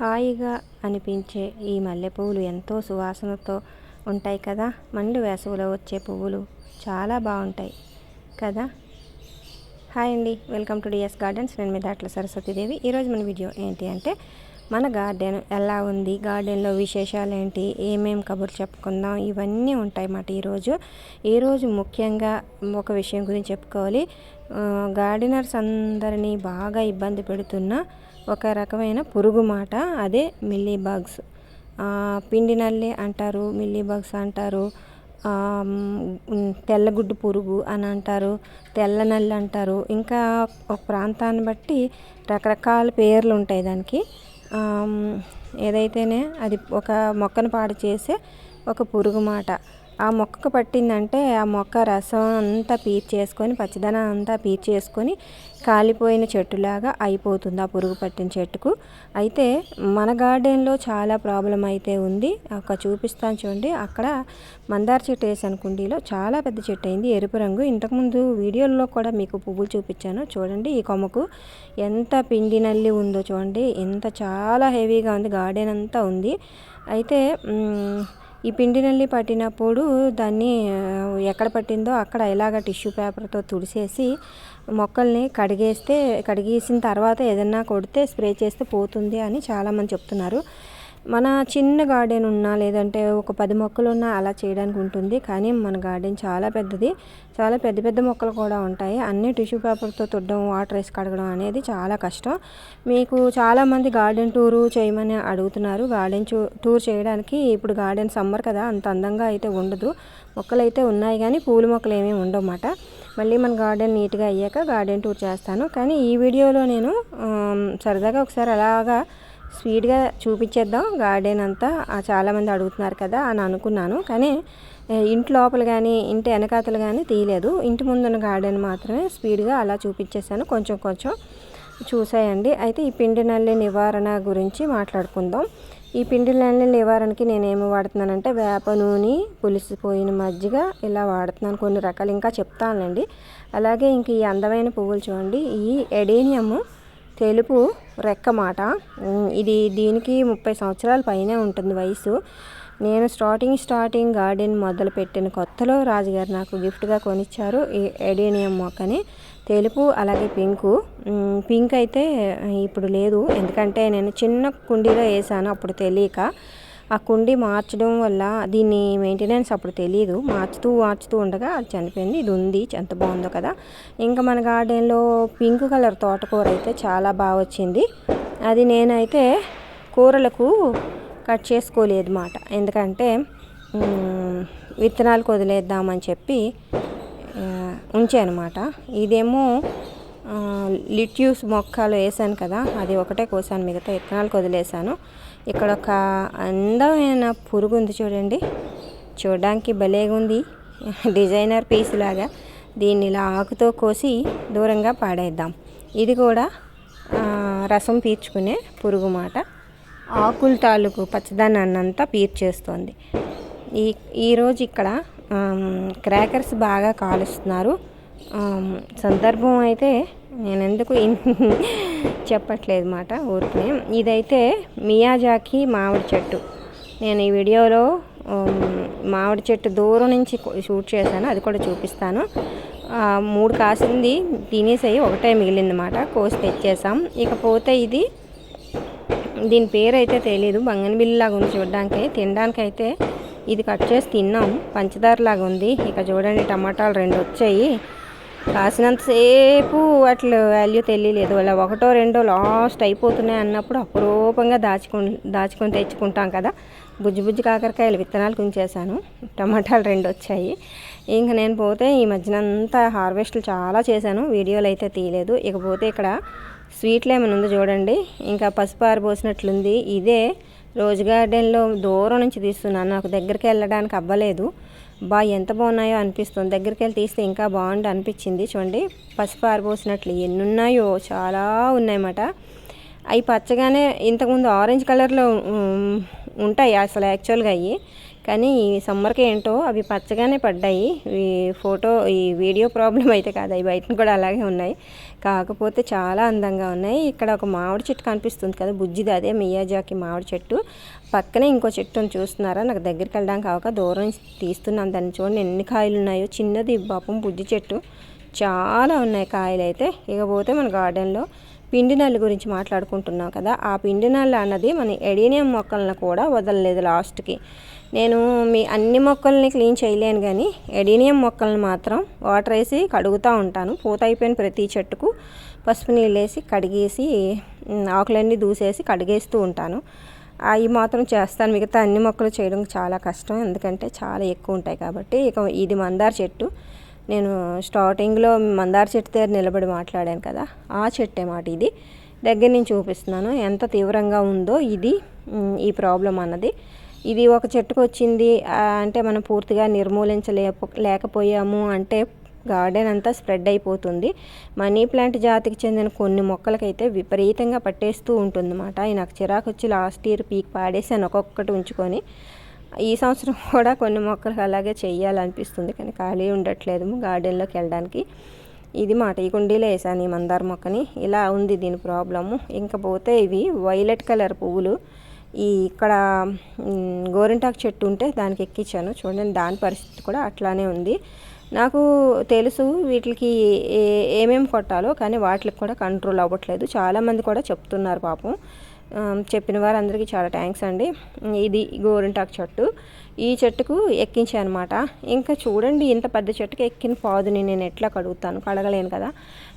హాయిగా అనిపించే ఈ మల్లెపూలు ఎంతో సువాసనతో ఉంటాయి కదా? మండు వేసవిలో వచ్చే పువ్వులు చాలా బాగుంటాయి కదా? హాయ్ అండి. Welcome to DS gardens. నేను మీ దాట్ల సరస్వతీదేవి. ఈరోజు మన వీడియో ఏంటి అంటే మన గార్డెన్ ఎలా ఉంది? గార్డెన్లో విశేషాలు ఏంటి? ఏమేమి కబుర్లు చెప్పుకుందాం? ఇవన్నీ ఉంటాయి అన్నమాట ఈరోజు ఈరోజు ముఖ్యంగా ఒక విషయం గురించి చెప్పుకోవాలి. గార్డెనర్స్ అందరినీ బాగా ఇబ్బంది పెడుతున్న ఒక రకమైన పురుగు మాట అదే మిల్లీ బగ్స్. పిండి నల్లి అంటారు మిల్లీ బగ్స్ అంటారు తెల్లగుడ్డు పురుగు అని అంటారు తెల్ల నల్లి అంటారు. ఇంకా ఒక ప్రాంతాన్ని బట్టి రకరకాల పేర్లు ఉంటాయి దానికి. ఏదైతేనే అది ఒక మొక్కను పాడు చేసే ఒక పురుగు మాట. ఆ మొక్కకు పట్టిందంటే ఆ మొక్క రసం అంతా పీల్చేసుకొని పచ్చదనం అంతా పీల్చేసుకొని కాలిపోయిన చెట్టులాగా అయిపోతుంది ఆ పురుగు పట్టిన చెట్టుకు. అయితే మన గార్డెన్లో చాలా ప్రాబ్లం అయితే ఉంది. ఒక చూపిస్తాను చూడండి. అక్కడ మందార చెట్టు వేసాను కుండీలో. చాలా పెద్ద చెట్టు అయింది. ఎరుపు రంగు. ఇంతకుముందు వీడియోల్లో కూడా మీకు పువ్వులు చూపించాను. చూడండి ఈ కొమ్మకు ఎంత పిండి నల్లి ఉందో చూడండి. ఎంత చాలా హెవీగా ఉంది. గార్డెన్ అంతా ఉంది. అయితే ఈ పిండి నల్లి పట్టినప్పుడు దాన్ని ఎక్కడ పట్టిందో అక్కడ ఇలాగ టిష్యూ పేపర్తో తుడిసేసి మొక్కల్ని కడిగేస్తే కడిగేసిన తర్వాత ఏదన్నా కొడితే స్ప్రే చేస్తే పోతుంది అని చాలామంది చెప్తున్నారు. మన చిన్న గార్డెన్ ఉన్నా లేదంటే ఒక పది మొక్కలు ఉన్నా అలా చేయడానికి ఉంటుంది. కానీ మన గార్డెన్ చాలా పెద్దది. చాలా పెద్ద పెద్ద మొక్కలు కూడా ఉంటాయి. అన్ని టిష్యూ పేపర్తో తుడడం వాటర్ వేసి కడగడం అనేది చాలా కష్టం. మీకు చాలామంది గార్డెన్ టూరు చేయమని అడుగుతున్నారు. గార్డెన్ టూర్ చేయడానికి ఇప్పుడు గార్డెన్ సమ్మర్ కదా. అంత అందంగా అయితే ఉండదు. మొక్కలు అయితే ఉన్నాయి కానీ పూల మొక్కలు ఏమీ ఉండవన్నమాట మళ్ళీ మన గార్డెన్ నీట్గా అయ్యాక గార్డెన్ టూర్ చేస్తాను. కానీ ఈ వీడియోలో నేను సరదాగా ఒకసారి అలాగా స్పీడ్గా చూపించేద్దాం. గార్డెన్ అంతా చాలామంది అడుగుతున్నారు కదా అని అనుకున్నాను. కానీ ఇంటి లోపల కానీ ఇంటి వెనకాతలు కానీ తీయలేదు. ఇంటి ముందున్న గార్డెన్ మాత్రమే స్పీడ్గా అలా చూపించేసాను కొంచెం కొంచెం చూసాయండి అయితే ఈ పిండి నల్లి నివారణ గురించి మాట్లాడుకుందాం. ఈ పిండి నల్లి నివారణకి నేను వాడుతున్నానంటే వేప నూనె పులిసిపోయిన మజ్జిగ ఇలా వాడుతున్నాను. కొన్ని రకాలు ఇంకా చెప్తానండి అలాగే ఇంక ఈ అందమైన పువ్వులు చూడండి. ఈ ఎడేనియము తెలుపు రెక్క మాట ఇది దీనికి ముప్పై సంవత్సరాల పైనే ఉంటుంది వయసు. నేను స్టార్టింగ్ స్టార్టింగ్ గార్డెన్ మొదలు పెట్టిన కొత్తలో రాజుగారు నాకు గిఫ్ట్గా కొనిచ్చారు. ఈ ఎడేనియం మొక్కని తెలుపు అలాగే పింకు. పింక్ అయితే ఇప్పుడు లేదు. ఎందుకంటే నేను చిన్న కుండీలో వేసాను అప్పుడు తెలియక. ఆ కుండి మార్చడం వల్ల దీన్ని మెయింటెనెన్స్ అప్పుడు తెలియదు మార్చుతూ మార్చుతూ ఉండగా అది చనిపోయింది. ఇది ఉంది ఎంత బాగుందో కదా. ఇంకా మన గార్డెన్లో పింక్ కలర్ తోటకూర అయితే చాలా బాగా వచ్చింది. అది నేనైతే కూరలకు కట్ చేసుకోలేదు మాట ఎందుకంటే విత్తనాలు వదిలేద్దామని చెప్పి ఉంచానమాట ఇదేమో లిట్యూస్ మొక్కలు వేసాను కదా. అది ఒకటే కోసాను మిగతా విత్తనాలు వదిలేసాను ఇక్కడ ఒక అందమైన పురుగు ఉంది చూడండి. చూడడానికి భలేగా ఉంది. డిజైనర్ పీస్ లాగా. దీన్ని ఇలా ఆకుతో కోసి దూరంగా పాడేద్దాం. ఇది కూడా రసం పీల్చుకునే పురుగు మాట. ఆకుల తాలూకు పచ్చదనాన్ని అంతా పీర్చేస్తుంది ఈ ఈరోజు ఇక్కడ క్రాకర్స్ బాగా కాలుస్తున్నారు. సందర్భం అయితే నేను ఎందుకు చెప్పట్లేదు మాట ఊరికే ఇదైతే మియాజాకి మామిడి చెట్టు. నేను ఈ వీడియోలో మామిడి చెట్టు దూరం నుంచి షూట్ చేశాను అది కూడా చూపిస్తాను. మూడు కాసింది తినేసాయి ఒకటే మిగిలిందన్నమాట కోసి తెచ్చేసాం ఇకపోతే ఇది దీని పేరు అయితే బంగన బంగన్ ఉంది చూడడానికి. తినడానికి అయితే ఇది కట్ చేసి తిన్నాం పంచదారలాగా ఉంది. ఇక చూడండి టమాటాలు రెండు వచ్చాయి. కాసినంతసేపు అట్లా వాల్యూ తెలియలేదు. అలా ఒకటో రెండో లాస్ట్ అయిపోతున్నాయి అన్నప్పుడు అపురూపంగా దాచుకొని దాచుకొని తెచ్చుకుంటాం కదా. బుజ్జి బుజ్జి కాకరకాయలు విత్తనాలు కుంచేశాను టమాటాలు రెండు వచ్చాయి. ఇంక నేను పోతే ఈ మధ్యన అంతా హార్వెస్ట్లు చాలా చేశాను. వీడియోలు అయితే తీయలేదు. ఇకపోతే ఇక్కడ స్వీట్లు ఏమైనా ఉందో చూడండి. ఇంకా పసుపు ఆరిపోసినట్లుంది ఇదే రోజ్ గార్డెన్లో దూరం నుంచి తీస్తున్నాను. నాకు దగ్గరికి వెళ్ళడానికి అవ్వలేదు. బా ఎంత బాగున్నాయో అనిపిస్తుంది. దగ్గరికి వెళ్ళి తీస్తే ఇంకా బాగుండి అనిపించింది. చూడండి పసుపు ఆరిపోసినట్లు ఎన్ని ఉన్నాయో చాలా ఉన్నాయన్నమాట. అవి పచ్చగానే ఇంతకుముందు ఆరెంజ్ కలర్లో ఉంటాయి అసలు యాక్చువల్గా అవి. కానీ ఈ సమ్మర్కి ఏంటో అవి పచ్చగానే పడ్డాయి. ఈ ఫోటో ఈ వీడియో ప్రాబ్లం అయితే కాదు. అవి బయట కూడా అలాగే ఉన్నాయి. కాకపోతే చాలా అందంగా ఉన్నాయి. ఇక్కడ ఒక మామిడి చెట్టు కనిపిస్తుంది కదా బుజ్జిది అదే మియాజాకి మామిడి చెట్టు. పక్కనే ఇంకో చెట్టును చూస్తున్నారా? నాకు దగ్గరికి వెళ్ళడానికి కాక దూరం తీస్తున్నాను. దాన్ని చూడండి ఎన్ని కాయలు ఉన్నాయో. చిన్నది పాపం బుజ్జి చెట్టు. చాలా ఉన్నాయి కాయలు అయితే. ఇకపోతే మన గార్డెన్లో పిండి నల్లి గురించి మాట్లాడుకుంటున్నాం కదా. ఆ పిండి నల్లి అన్నది మన ఎడీనియం మొక్కలను కూడా వదలలేదు లాస్ట్కి. నేను మీ అన్ని మొక్కల్ని క్లీన్ చేయలేను కానీ ఎడీనియం మొక్కల్ని మాత్రం వాటర్ వేసి కడుగుతూ ఉంటాను. పూత అయిపోయిన ప్రతి చెట్టుకు పసుపు నీళ్ళు వేసి కడిగేసి ఆకులన్నీ దూసేసి కడిగేస్తూ ఉంటాను. అవి మాత్రం చేస్తాను. మిగతా అన్ని మొక్కలు చేయడం చాలా కష్టం. ఎందుకంటే చాలా ఎక్కువ ఉంటాయి కాబట్టి ఇక ఇది మందార చెట్టు. నేను స్టార్టింగ్లో మందార చెట్టు దగ్గర నిలబడి మాట్లాడాను కదా ఆ చెట్టే మాట ఇది. దగ్గర నుంచి చూపిస్తున్నాను. ఎంత తీవ్రంగా ఉందో ఇది ఈ ప్రాబ్లం అన్నది. ఇది ఒక చెట్టుకు వచ్చింది అంటే మనం పూర్తిగా నిర్మూలించలేక లేకపోయాము అంటే గార్డెన్ అంతా స్ప్రెడ్ అయిపోతుంది. మనీ ప్లాంట్ జాతికి చెందిన కొన్ని మొక్కలకైతే విపరీతంగా పట్టేస్తూ ఉంటుంది అన్నమాట నాకు చిరాకు వచ్చి లాస్ట్ ఇయర్ పీక్ పాడేసాను ఒక్కొక్కటి ఉంచుకొని. ఈ సంవత్సరం కూడా కొన్ని మొక్కలకు అలాగే చేయాలనిపిస్తుంది కానీ ఖాళీ ఉండట్లేదు గార్డెన్లోకి వెళ్ళడానికి. ఇది మాట ఈ కుండీలో వేసాను ఈ మందార మొక్కని. ఇలా ఉంది దీని ప్రాబ్లము. ఇంకపోతే ఇవి వైలెట్ కలర్ పువ్వులు. ఈ ఇక్కడ గోరింటాకు చెట్టు ఉంటే దానికి ఎక్కించాను చూడండి దాని పరిస్థితి కూడా అట్లానే ఉంది. నాకు తెలుసు వీటికి ఏ ఏమేమి కొట్టాలో కానీ వాటికి కూడా కంట్రోల్ అవ్వట్లేదు. చాలామంది కూడా చెప్తున్నారు పాపం. చెప్పిన వారందరికీ చాలా థ్యాంక్స్ అండి. ఇది గోరింటాకు చెట్టు. ఈ చెట్టుకు ఎక్కించానమాట అనమాట ఇంకా చూడండి ఇంత పెద్ద చెట్టుకి ఎక్కిన పాదుని నేను ఎట్లా కడుగుతాను? కడగలేను కదా.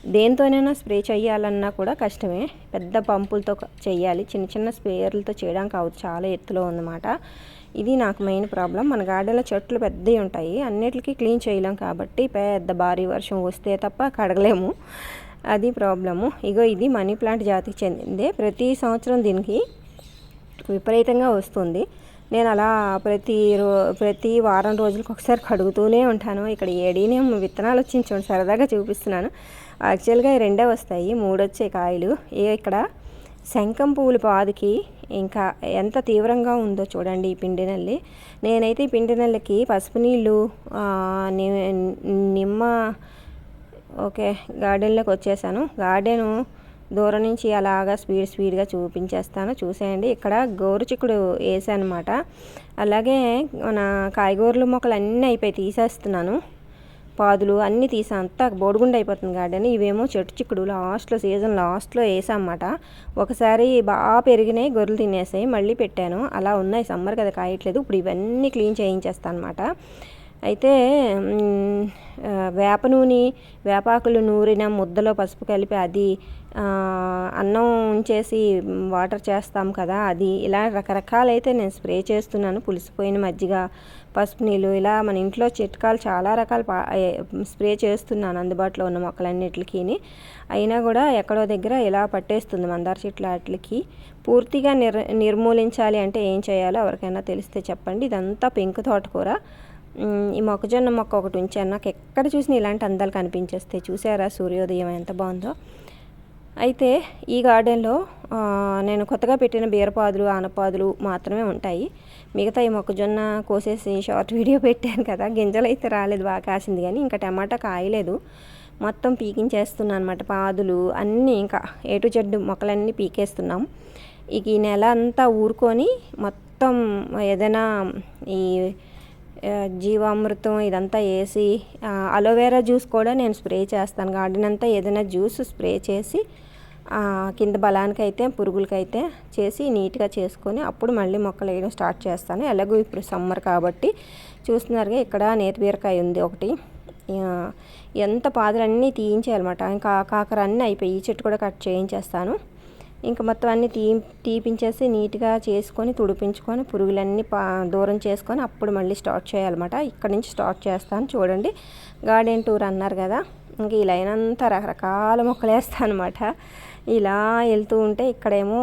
దేంతోనైనా స్ప్రే చేయాలన్నా కూడా కష్టమే. పెద్ద పంపులతో చేయాలి చిన్న చిన్న స్ప్రేయర్లతో చేయడానికి అవ్వదు చాలా ఎత్తులో ఉందన్నమాట. ఇది నాకు మెయిన్ ప్రాబ్లం. మన గార్డెన్లో చెట్లు పెద్దవి ఉంటాయి. అన్నిటికీ క్లీన్ చేయలేం కాబట్టి పెద్ద భారీ వర్షం వస్తే తప్ప కడగలేము. అది ప్రాబ్లము. ఇగో ఇది మనీ ప్లాంట్ జాతికి చెందిందే. ప్రతి సంవత్సరం దీనికి విపరీతంగా వస్తుంది. నేను అలా ప్రతి రో ప్రతి వారం రోజులకు ఒకసారి కడుగుతూనే ఉంటాను. ఇక్కడ ఏడీనియం విత్తనాలు వచ్చింది చూడండి సరదాగా చూపిస్తున్నాను. యాక్చువల్గా రెండే వస్తాయి మూడు వచ్చే కాయలు. ఏ ఇక్కడ శంఖం పువ్వుల పాదుకి ఇంకా ఎంత తీవ్రంగా ఉందో చూడండి ఈ పిండి నల్లి. నేనైతే ఈ పిండి నల్లికి పసుపు నీళ్ళు నిమ్మ ఓకే గార్డెన్లోకి వచ్చేసాను. గార్డెను దూరం నుంచి అలాగా స్పీడ్ స్పీడ్గా చూపించేస్తాను. చూసేయండి. ఇక్కడ గోరు చిక్కుడు వేసానమాట. అలాగే మన కాయగూరలు మొక్కలు అన్నీ అయిపోయి తీసేస్తున్నాను. పాదులు అన్నీ తీసా అంతా బోడిగుండ అయిపోతుంది గార్డెన్. ఇవేమో చెట్టు చిక్కుడు లాస్ట్లో సీజన్ లాస్ట్లో వేసామన్నమాట. ఒకసారి బాగా పెరిగినాయి గొర్రెలు తినేసాయి మళ్ళీ పెట్టాను. అలా ఉన్నాయి సమ్మర్ కదా కాయట్లేదు. ఇప్పుడు ఇవన్నీ క్లీన్ చేయించేస్తాను అనమాట అయితే వేప నూనె వేపాకులు నూరిన ముద్దలో పసుపు కలిపి అది అన్నం ఉంచేసి వాటర్ చేస్తాం కదా అది ఇలా రకరకాలైతే నేను స్ప్రే చేస్తున్నాను. పులిసిపోయిన మజ్జిగ పసుపు నీళ్ళు ఇలా మన ఇంట్లో చిట్కాలు చాలా రకాల పా స్ప్రే చేస్తున్నాను అందుబాటులో ఉన్న మొక్కలన్నిటికి అయినా కూడా ఎక్కడో దగ్గర ఇలా పట్టేస్తుంది మందార చెట్ల వాటికి. పూర్తిగా నిర్ నిర్మూలించాలి అంటే ఏం చేయాలో ఎవరికైనా తెలిస్తే చెప్పండి. ఇదంతా పెంకు తోటకూర. ఈ మొక్కజొన్న మొక్క ఒకటి ఉంచాను. నాకు ఎక్కడ చూసినా ఇలాంటి అందాలు కనిపించేస్తాయి. చూసారా సూర్యోదయం ఎంత బాగుందో? అయితే ఈ గార్డెన్లో నేను కొత్తగా పెట్టిన బీరపాదులు ఆనపాదులు మాత్రమే ఉంటాయి. మిగతా ఈ మొక్కజొన్న కోసేసి షార్ట్ వీడియో పెట్టాను కదా గింజలు అయితే రాలేదు బాగా కాసింది కానీ ఇంకా టమాటా కాయలేదు. మొత్తం పీకించేస్తున్నాను అనమాట పాదులు అన్నీ ఇంకా ఏటు చెడ్డు మొక్కలన్నీ పీకేస్తున్నాం. ఇక ఈ నెల అంతా ఊరుకొని మొత్తం ఏదైనా ఈ జీవామృతం ఇదంతా వేసి అలోవెరా జ్యూస్ కూడా నేను స్ప్రే చేస్తాను. గార్డెన్ అంతా ఏదైనా జ్యూస్ స్ప్రే చేసి కింద బలానికి అయితే పురుగులకైతే చేసి నీట్గా చేసుకొని అప్పుడు మళ్ళీ మొక్కలు వేయడం స్టార్ట్ చేస్తాను. ఎలాగో ఇప్పుడు సమ్మర్ కాబట్టి చూస్తున్నారుగా ఇక్కడ నేతిబీరకాయ ఉంది ఒకటి. ఎంత పాదులన్నీ తీయించాలన్నమాట ఇంకా కాకర అన్నీ అయిపోయి ఈ చెట్టు కూడా కట్ చేయించేస్తాను. ఇంకా మొత్తం అన్నీ తీ తీపించేసి నీట్గా చేసుకొని తుడిపించుకొని పురుగులన్నీ పా దూరం చేసుకొని అప్పుడు మళ్ళీ స్టార్ట్ చేయాలన్నమాట. ఇక్కడ నుంచి స్టార్ట్ చేస్తాను. చూడండి గార్డెన్ టూర్ అన్నారు కదా. ఇంక ఈ లైన్ అంతా రకరకాల మొక్కలు వేస్తాను అనమాట ఇలా వెళ్తూ ఉంటే ఇక్కడేమో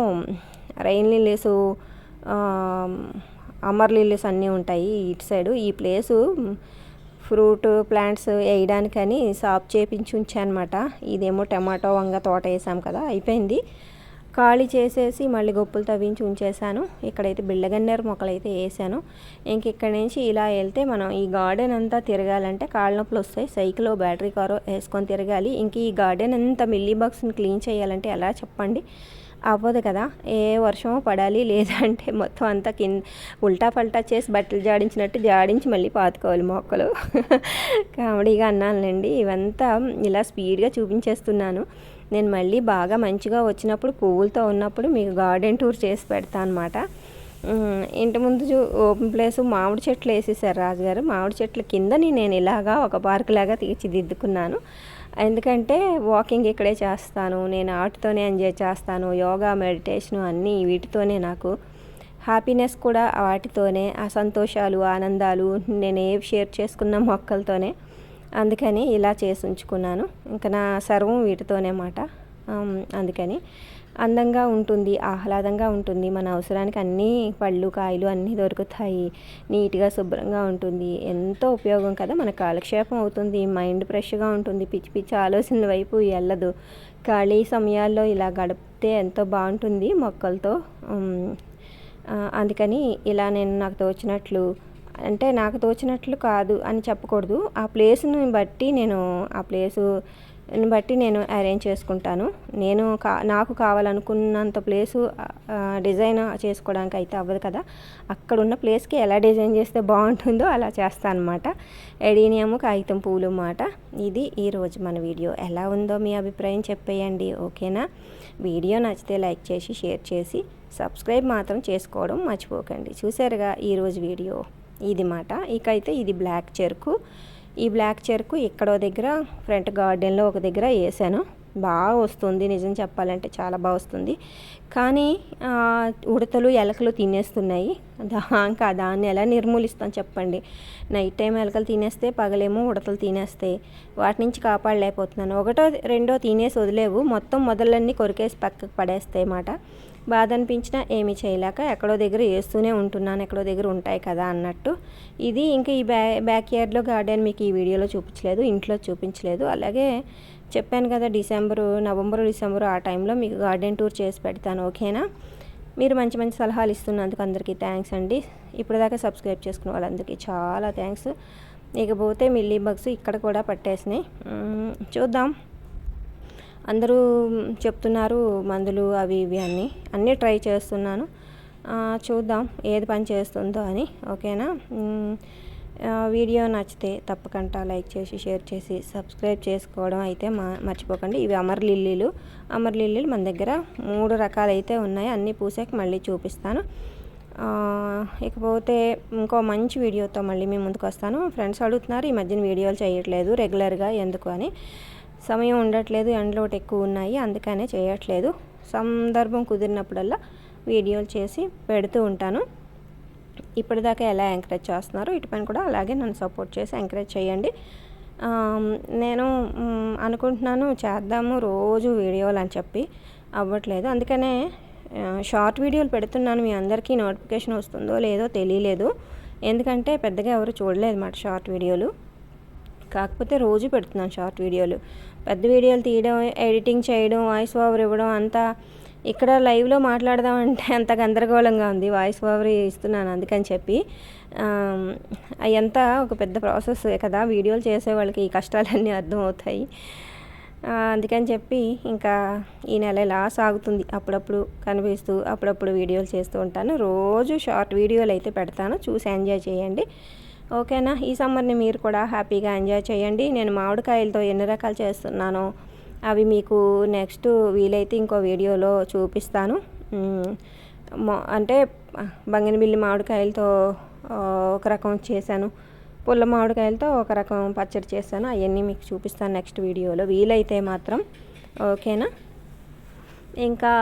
రైన్ లిల్లీస్ అమర్ లిల్లీస్ అన్నీ ఉంటాయి ఇటు సైడు. ఈ ప్లేసు ఫ్రూట్ ప్లాంట్స్ వేయడానికని సాప్ చేపించి ఉంచానమాట. ఇదేమో టమాటో వంగ తోట వేసాం కదా అయిపోయింది. ఖాళీ చేసేసి మళ్ళీ గొప్పలు తవ్వించి ఉంచేసాను ఇక్కడైతే బిళ్ళగన్నేరు మొక్కలు అయితే వేసాను. ఇంక ఇక్కడ నుంచి ఇలా వెళ్తే మనం ఈ గార్డెన్ అంతా తిరగాలంటే కాళ్ళ నొప్పులు వస్తాయి. సైకిల్ బ్యాటరీ కారో వేసుకొని తిరగాలి. ఇంక ఈ గార్డెన్ అంతా మిల్లీ బాక్స్ని క్లీన్ చేయాలంటే ఎలా చెప్పండి? అవ్వదు కదా. ఏ వర్షమో పడాలి. లేదంటే మొత్తం అంతా కింద ఉల్టా పల్టా చేసి బట్టలు జాడించినట్టు జాడించి మళ్ళీ పాతుకోవాలి మొక్కలు. కామెడీగా అన్నానులేండి. ఇవంతా ఇలా స్పీడ్గా చూపించేస్తున్నాను. నేను మళ్ళీ బాగా మంచిగా వచ్చినప్పుడు పువ్వులతో ఉన్నప్పుడు మీకు గార్డెన్ టూర్ చేసి పెడతాను అనమాట ఇంటి ముందు ఓపెన్ ప్లేస్ మామిడి చెట్లు వేసేసారు రాజుగారు. మామిడి చెట్ల కిందని నేను ఇలాగా ఒక పార్క్ లాగా తీర్చిదిద్దుకున్నాను. ఎందుకంటే వాకింగ్ ఇక్కడే చేస్తాను నేను ఆటతోనే ఎంజాయ్ చేస్తాను యోగా మెడిటేషన్ అన్నీ వీటితోనే నాకు. హ్యాపీనెస్ కూడా వాటితోనే ఆ సంతోషాలు ఆనందాలు నేను ఏవి షేర్ చేసుకున్న మొక్కలతోనే. అందుకని ఇలా చేసి ఉంచుకున్నాను. ఇంకా నా సర్వం వీటితోనే మాట అందుకని. అందంగా ఉంటుంది ఆహ్లాదంగా ఉంటుంది. మన అవసరానికి అన్నీ పళ్ళు కాయలు అన్నీ దొరుకుతాయి. నీట్గా శుభ్రంగా ఉంటుంది. ఎంతో ఉపయోగం కదా మన కాలక్షేపం అవుతుంది. మైండ్ ఫ్రెష్గా ఉంటుంది. పిచ్చి పిచ్చి ఆలోచనల వైపు వెళ్ళదు ఖాళీ సమయాల్లో ఇలా గడిపితే ఎంతో బాగుంటుంది మొక్కలతో. అందుకని ఇలా నేను నాకు తోచినట్లు అంటే నాకు తోచినట్లు కాదు అని చెప్పకూడదు. ఆ ప్లేస్ని బట్టి నేను ఆ ప్లేసు బట్టి నేను అరేంజ్ చేసుకుంటాను. నేను కా నాకు కావాలనుకున్నంత ప్లేసు డిజైన్ చేసుకోవడానికి అయితే అవ్వదు కదా. అక్కడ ఉన్న ప్లేస్కి ఎలా డిజైన్ చేస్తే బాగుంటుందో అలా చేస్తాను అనమాట ఎడీనియము కాగితం పూలు మాట. ఇది ఈరోజు మన వీడియో. ఎలా ఉందో మీ అభిప్రాయం చెప్పేయండి. ఓకేనా? వీడియో నచ్చితే లైక్ చేసి షేర్ చేసి సబ్స్క్రైబ్ మాత్రం చేసుకోవడం మర్చిపోకండి. చూసారుగా ఈరోజు వీడియో. ఇది మాట ఇకైతే ఇది బ్లాక్ చెరుకు. ఈ బ్లాక్ చెరుకు ఎక్కడో దగ్గర ఫ్రంట్ గార్డెన్లో ఒక దగ్గర వేసాను బాగా వస్తుంది నిజం చెప్పాలంటే చాలా బాగా వస్తుంది. కానీ ఉడతలు ఎలకలు తినేస్తున్నాయి. ఇంకా దాన్ని ఎలా నిర్మూలిస్తాం చెప్పండి. నైట్ టైం ఎలకలు తినేస్తే పగలేమో ఉడతలు తినేస్తాయి వాటి నుంచి కాపాడలేకపోతున్నాను. ఒకటో రెండో తినేసి వదిలేవు. మొత్తం మొదలన్నీ కొరికేసి పక్కకు పడేస్తాయి అన్నమాట. బాధ అనిపించినా ఏమీ చేయలేక ఎక్కడో దగ్గర వేస్తూనే ఉంటున్నాను ఎక్కడో దగ్గర ఉంటాయి కదా అన్నట్టు. ఇది ఇంకా ఈ బ్యా బ్యాక్ యార్డ్లో గార్డెన్ మీకు ఈ వీడియోలో చూపించలేదు ఇంట్లో చూపించలేదు. అలాగే చెప్పాను కదా డిసెంబరు నవంబరు డిసెంబరు ఆ టైంలో మీకు గార్డెన్ టూర్ చేసి పెడతాను ఓకేనా? మీరు మంచి మంచి సలహాలు ఇస్తున్నందుకు అందరికీ థ్యాంక్స్ అండి. ఇప్పటిదాకా సబ్స్క్రైబ్ చేసుకున్న వాళ్ళందరికీ చాలా థ్యాంక్స్. ఇకపోతే మిల్లీ బగ్స్ ఇక్కడ కూడా పట్టేసినాయి. చూద్దాం. అందరూ చెప్తున్నారు మందులు అవి ఇవి అన్నీ. అన్నీ ట్రై చేస్తున్నాను. చూద్దాం ఏది పని చేస్తుందో అని. ఓకేనా? వీడియో నచ్చితే తప్పకుండా లైక్ చేసి షేర్ చేసి సబ్స్క్రైబ్ చేసుకోవడం అయితే మా మర్చిపోకండి. ఇవి అమర్ లిల్లీలు. అమర్ లిల్లీలు మన దగ్గర మూడు రకాలు అయితే ఉన్నాయి. అన్నీ పూసాక మళ్ళీ చూపిస్తాను. ఇకపోతే ఇంకో మంచి వీడియోతో మళ్ళీ మేము ముందుకు వస్తాను. ఫ్రెండ్స్ అడుగుతున్నారు ఈ మధ్యన వీడియోలు చేయట్లేదు రెగ్యులర్గా ఎందుకు అని. సమయం ఉండట్లేదు ఎండలో ఎక్కువ ఉన్నాయి అందుకనే చేయట్లేదు. సందర్భం కుదిరినప్పుడల్లా వీడియోలు చేసి పెడుతూ ఉంటాను. ఇప్పటిదాకా ఎలా ఎంకరేజ్ చేస్తున్నారో ఇటుపైన కూడా అలాగే నన్ను సపోర్ట్ చేసి ఎంకరేజ్ చేయండి. నేను అనుకుంటున్నాను చేద్దాము రోజు వీడియోలు అని చెప్పి అవ్వట్లేదు. అందుకనే షార్ట్ వీడియోలు పెడుతున్నాను మీ అందరికీ నోటిఫికేషన్ వస్తుందో లేదో తెలియలేదు. ఎందుకంటే పెద్దగా ఎవరు చూడలేదు అన్నమాట షార్ట్ వీడియోలు. కాకపోతే రోజు పెడుతున్నాను షార్ట్ వీడియోలు. పెద్ద వీడియోలు తీయడం ఎడిటింగ్ చేయడం వాయిస్ ఓవర్ ఇవ్వడం అంతా ఇక్కడ లైవ్లో మాట్లాడదామంటే అంత గందరగోళంగా ఉంది. వాయిస్ ఓవర్ ఇస్తున్నాను అందుకని చెప్పి. అంతా ఒక పెద్ద ప్రాసెస్ కదా. వీడియోలు చేసే వాళ్ళకి ఈ కష్టాలన్నీ అర్థమవుతాయి. అందుకని చెప్పి ఇంకా ఈ నెల ఇలా సాగుతుంది అప్పుడప్పుడు కనిపిస్తూ అప్పుడప్పుడు వీడియోలు చేస్తూ ఉంటాను. రోజు షార్ట్ వీడియోలు అయితే పెడతాను. చూసి ఎంజాయ్ చేయండి. ఓకేనా? ఈ సమ్మర్ని మీరు కూడా హ్యాపీగా ఎంజాయ్ చేయండి. నేను మామిడికాయలతో ఎన్ని రకాలు చేస్తున్నానో అవి మీకు నెక్స్ట్ వీలైతే ఇంకో వీడియోలో చూపిస్తాను. అంటే బంగినబిల్లి మామిడికాయలతో ఒక రకం చేశాను. పుల్ల మామిడికాయలతో ఒక రకం పచ్చడి చేశాను. అవన్నీ మీకు చూపిస్తాను నెక్స్ట్ వీడియోలో. వీలైతే మాత్రం. ఓకేనా? ఇంకా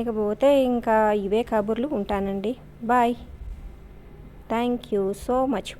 ఇకపోతే ఇంకా ఇవే కబుర్లు ఉంటానండి. Bye. Thank you so much.